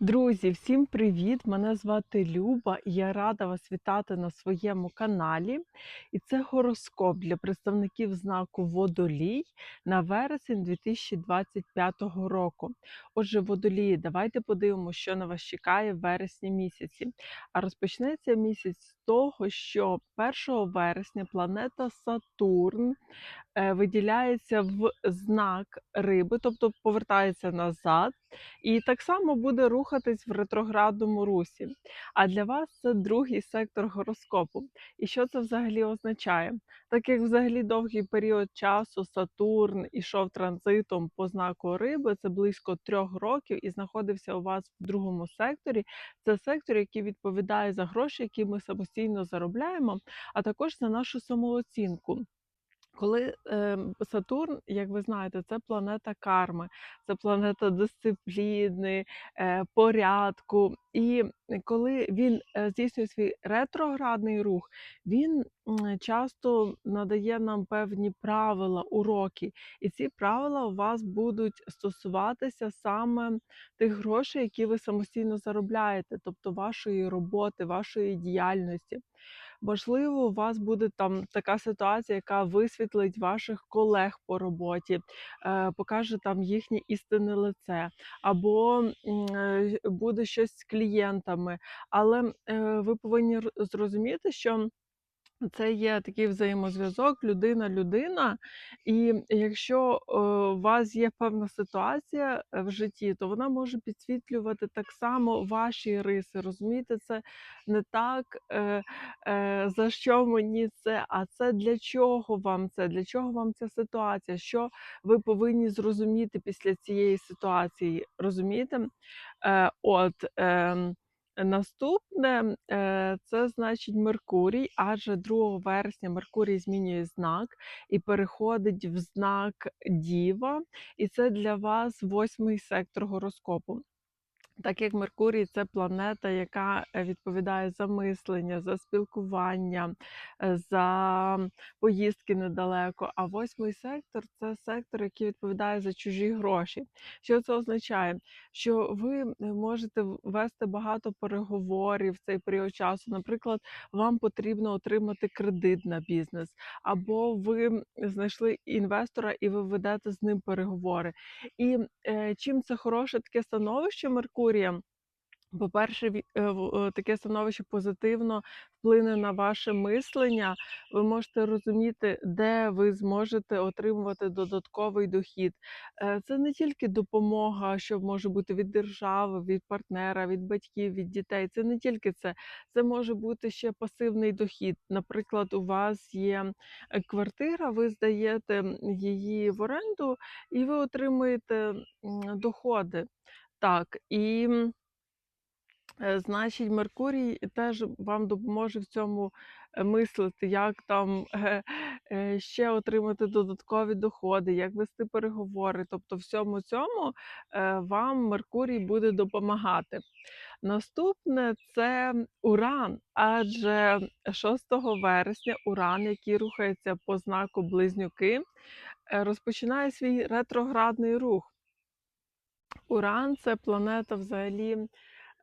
Друзі, всім привіт! Мене звати Люба, і я рада вас вітати на своєму каналі. І це гороскоп для представників знаку Водолій на вересень 2025 року. Отже, водолії, давайте подивимося, що на вас чекає в вересні місяці. А розпочнеться місяць з того, що 1 вересня планета Сатурн е, виділяється в знак риби, тобто повертається назад. І так само буде рухатись в ретроградному русі. А для вас це другий сектор гороскопу. І що це взагалі означає? Так як взагалі довгий період часу Сатурн ішов транзитом по знаку риби, це близько трьох років, і знаходився у вас в другому секторі. Це сектор, який відповідає за гроші, які ми самостійно заробляємо, а також за нашу самооцінку. Коли е, Сатурн, як ви знаєте, це планета карми, це планета дисципліни, е, порядку. І коли він е, здійснює свій ретроградний рух, він часто надає нам певні правила, уроки. І ці правила у вас будуть стосуватися саме тих грошей, які ви самостійно заробляєте, тобто вашої роботи, вашої діяльності. Можливо, у вас буде там така ситуація, яка висвітлить ваших колег по роботі, е, покаже там їхнє істинне лице, або е, буде щось з клієнтами. Але е, ви повинні зрозуміти, що це є такий взаємозв'язок людина-людина, і якщо, е, у вас є певна ситуація, е, в житті, то вона може підсвітлювати так само ваші риси. Розумієте, це не так, е, за що мені це, а це для чого вам це, для чого вам ця ситуація, що ви повинні зрозуміти після цієї ситуації, розумієте? От, ем Наступне е, це значить Меркурій, адже 2 вересня Меркурій змінює знак і переходить в знак Діва, і це для вас восьмий сектор гороскопу. Так як Меркурій це планета, яка е, відповідає за мислення, за спілкування, е, за поїздки недалеко. А восьмий сектор це сектор, який відповідає за чужі гроші. Що це означає? Що ви е, можете вести багато переговорів в цей період часу. Наприклад, вам потрібно отримати кредит на бізнес, або ви знайшли інвестора і ви ведете з ним переговори. І е, чим це хороше таке становище Меркурія? По-перше, е, е, таке становище позитивно вплине на ваше мислення. Ви можете розуміти, де ви зможете отримувати додатковий дохід. Е, Це не тільки допомога, що може бути від держави, від партнера, від батьків, від дітей. Це не тільки це. Це може бути ще пасивний дохід. Наприклад, у вас є квартира, ви здаєте її в оренду, і ви отримуєте доходи. Так, і Е, значить, Меркурій теж вам допоможе в цьому е, мислити, як там ще отримати додаткові доходи, як вести переговори. Тобто, всьому цьому е, вам Меркурій буде допомагати. Наступне це Уран, адже 6 вересня Уран, який рухається по знаку Близнюки, е, розпочинає свій ретроградний рух. Уран це планета взагалі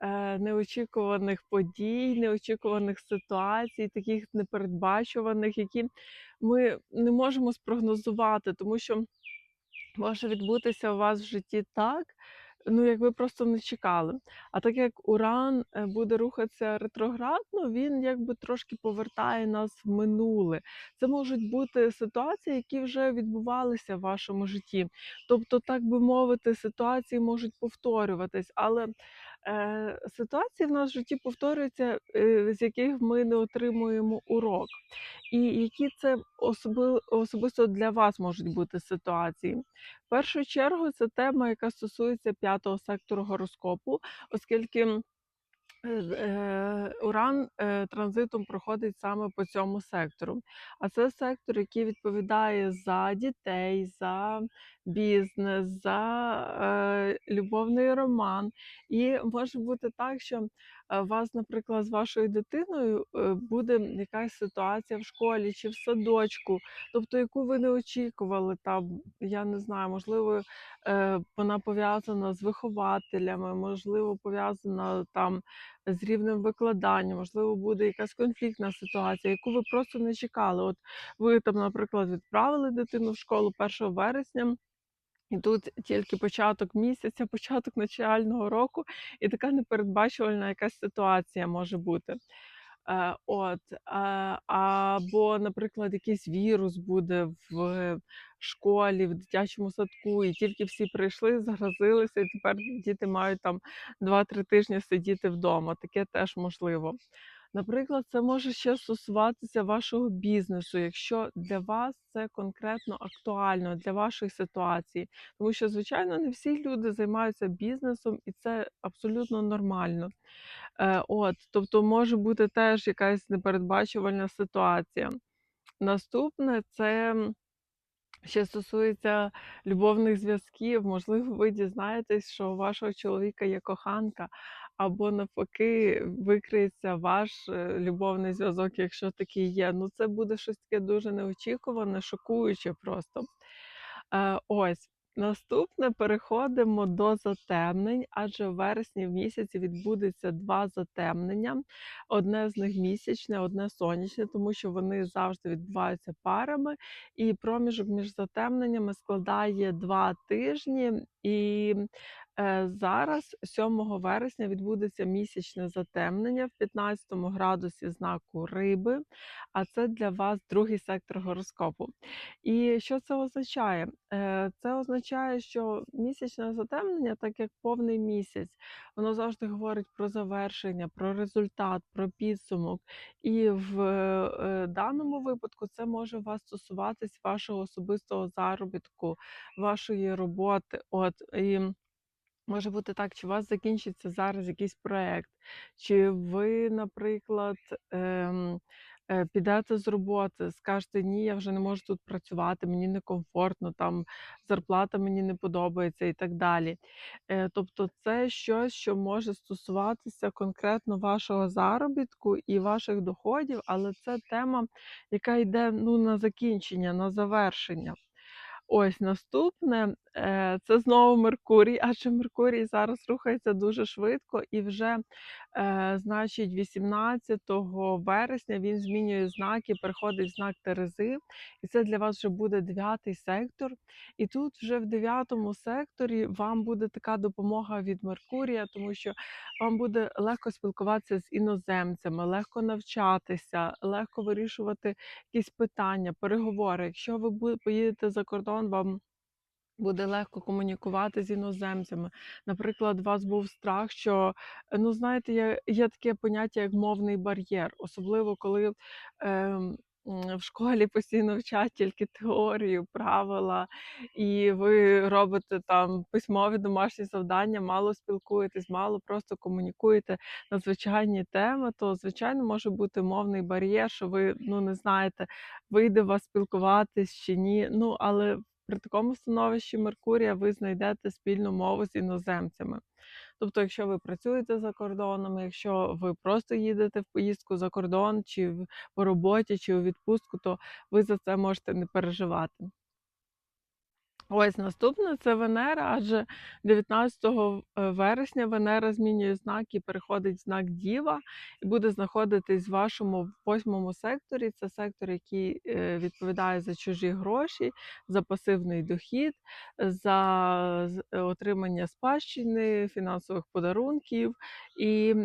е, неочікуваних подій, неочікуваних ситуацій, таких непередбачуваних, які ми не можемо спрогнозувати, тому що може відбутися у вас в житті так, ну якби просто не чекали. А так як Уран е, буде рухатися ретроградно, він якби трошки повертає нас в минуле. Це можуть бути ситуації, які вже відбувалися в вашому житті. Тобто, так би мовити, ситуації можуть повторюватись, але ситуації в нас в житті повторюються, е, з яких ми не отримуємо урок. І які це особи, особисто для вас можуть бути ситуації? В першу чергу це тема, яка стосується п'ятого сектору гороскопу, оскільки Е, е, Уран е, транзитом проходить саме по цьому сектору. А це сектор, який відповідає за дітей, за бізнес, за е, любовний роман. І може бути так, що е, вас, наприклад, з вашою дитиною е, буде якась ситуація в школі чи в садочку, тобто яку ви не очікували, там, я не знаю, можливо, е, вона пов'язана з вихователями, можливо, пов'язана там з рівнем викладання, можливо, буде якась конфліктна ситуація, яку ви просто не чекали. От ви там, наприклад, відправили дитину в школу 1 вересня. І тут тільки початок місяця, початок навчального року, і така непередбачувальна якась ситуація може бути. Е, от, е, або, наприклад, якийсь вірус буде в школі, в дитячому садку, і тільки всі прийшли, заразилися, і тепер діти мають там 2-3 тижні сидіти вдома. Таке теж можливо. Наприклад, це може ще стосуватися вашого бізнесу, якщо для вас це конкретно актуально для вашої ситуації. Тому що, звичайно, не всі люди займаються бізнесом, і це абсолютно нормально. Е, от, тобто може бути теж якась непередбачувальна ситуація. Наступне це ще стосується любовних зв'язків. Можливо, ви дізнаєтесь, що у вашого чоловіка є коханка, або навпаки, викриється ваш е, любовний зв'язок, якщо такий є. Ну, це буде щось таке дуже неочікуване, шокуюче просто. Е, ось. Наступне переходимо до затемнень, адже в вересні в місяці відбудеться два затемнення. Одне з них місячне, одне сонячне, тому що вони завжди відбуваються парами. І проміжок між затемненнями складає два тижні. І зараз, 7 вересня, відбудеться місячне затемнення в 15 градусі знаку риби, а це для вас другий сектор гороскопу. І що це означає? Е, Це означає, що місячне затемнення, так як повний місяць, воно завжди говорить про завершення, про результат, про підсумок. І в е, даному випадку це може вас стосуватись вашого особистого заробітку, вашої роботи. От і Може бути так, чи у вас закінчиться зараз якийсь проект, чи ви, наприклад, ем, е, підете з роботи, скажете, ні, я вже не можу тут працювати, мені некомфортно, там зарплата мені не подобається і так далі. Е, тобто це щось, що може стосуватися конкретно вашого заробітку і ваших доходів, але це тема, яка йде ну, на закінчення, на завершення. Ось наступне е, це знову Меркурій, адже Меркурій зараз рухається дуже швидко, і вже, е, значить, 18 вересня він змінює знаки, переходить в знак Терези, і це для вас вже буде дев'ятий сектор. І тут вже в дев'ятому секторі вам буде така допомога від Меркурія, тому що вам буде легко спілкуватися з іноземцями, легко навчатися, легко вирішувати якісь питання, переговори. Якщо ви поїдете за кордон, вам буде легко комунікувати з іноземцями. Наприклад, у вас був страх, що ну знаєте, є, є таке поняття як мовний бар'єр, особливо коли. м, В школі постійно вчать тільки теорію, правила, і ви робите там письмові домашні завдання, мало спілкуєтесь, мало просто комунікуєте на звичайні теми, то звичайно може бути мовний бар'єр, що ви ну не знаєте, вийде вас спілкуватись чи ні. Ну але при такому становищі Меркурія ви знайдете спільну мову з іноземцями. Тобто, якщо ви працюєте за кордоном, якщо ви просто їдете в поїздку за кордон, чи по роботі, чи у відпустку, то ви за це можете не переживати. Ось наступне це Венера, адже 19 е, вересня Венера змінює знак і переходить в знак Діва і буде знаходитись в вашому восьмому секторі. Це сектор, який е, відповідає за чужі гроші, за пасивний дохід, за е, отримання спадщини, фінансових подарунків. І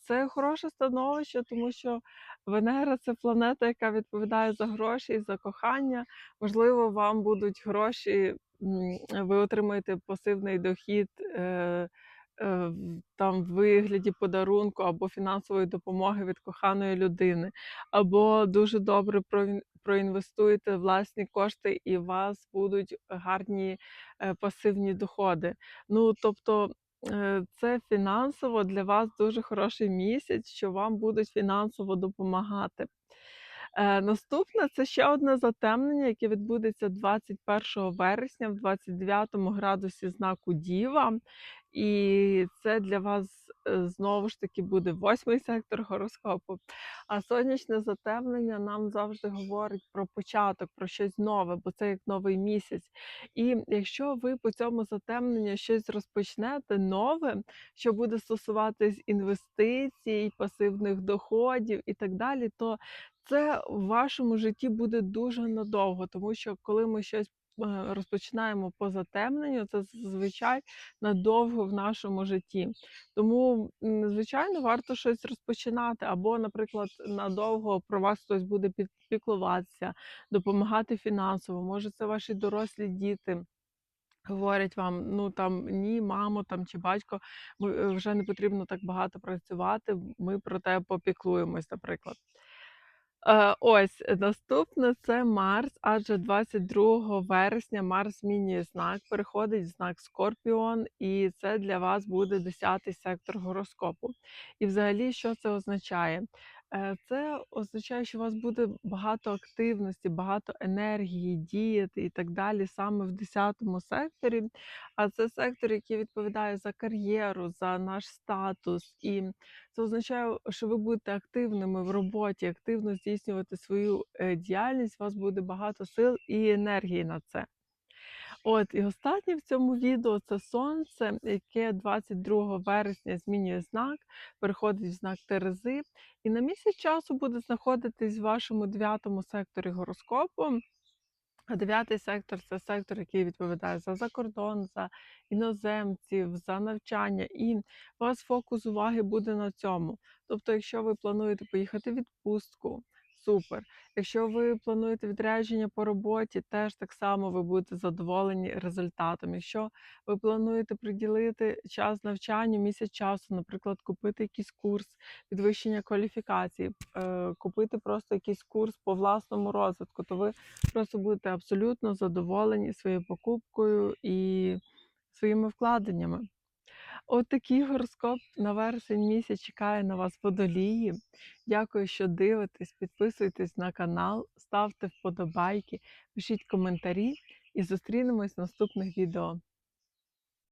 це хороше становище, тому що Венера це планета, яка відповідає за гроші і за кохання. Можливо, вам будуть гроші, ви отримаєте пасивний дохід е, е, там в вигляді подарунку або фінансової допомоги від коханої людини, або дуже добре проін- проінвестуєте власні кошти, і у вас будуть гарні е, пасивні доходи. Ну тобто. Е, Це фінансово для вас дуже хороший місяць, що вам будуть фінансово допомагати. Е, наступне це ще одне затемнення, яке відбудеться 21 вересня в 29 градусі знаку Діва. І це для вас е, знову ж таки буде восьмий сектор гороскопу. А сонячне затемнення нам завжди говорить про початок, про щось нове, бо це як новий місяць. І якщо ви по цьому затемненню щось розпочнете нове, що буде стосуватись інвестицій, пасивних доходів і так далі, то це в вашому житті буде дуже надовго, тому що коли ми щось розпочинаємо по затемненню, це зазвичай надовго в нашому житті. Тому, звичайно, варто щось розпочинати, або, наприклад, надовго про вас хтось буде під- піклуватися, допомагати фінансово. Може, це ваші дорослі діти. Говорять вам, ну там ні, мамо там чи батько, е, вже не потрібно так багато працювати. Ми про тебе попіклуємось, наприклад. Е, ось наступне це Марс, адже 22 вересня Марс змінює знак, переходить в знак Скорпіон, і це для вас буде 10-й сектор гороскопу. І взагалі, що це означає? Е, Це означає, що у вас буде багато активності, багато енергії, діяти і так далі, саме в 10-му секторі. А це сектор, який відповідає за кар'єру, за наш статус. І це означає, що ви будете активними в роботі, активно здійснювати свою е, діяльність. У вас буде багато сил і енергії на це. От і останнє в цьому відео це сонце, яке 22 вересня змінює знак, переходить в знак Терези, і на місяць часу буде знаходитись в вашому дев'ятому секторі гороскопу. А дев'ятий сектор це сектор, який відповідає за закордон, за іноземців, за навчання, і у вас фокус уваги буде на цьому. Тобто, якщо ви плануєте поїхати в відпустку, супер. Якщо ви плануєте відрядження по роботі, теж так само ви будете задоволені результатом. Якщо ви плануєте приділити час навчанню, місяць часу, наприклад, купити якийсь курс підвищення кваліфікації, е, купити просто якийсь курс по власному розвитку, то ви просто будете абсолютно задоволені своєю покупкою і своїми вкладеннями. От такий гороскоп на вересень місяць чекає на вас водолії. Дякую, що дивитесь. Підписуйтесь на канал, ставте вподобайки, пишіть коментарі і зустрінемось в наступних відео.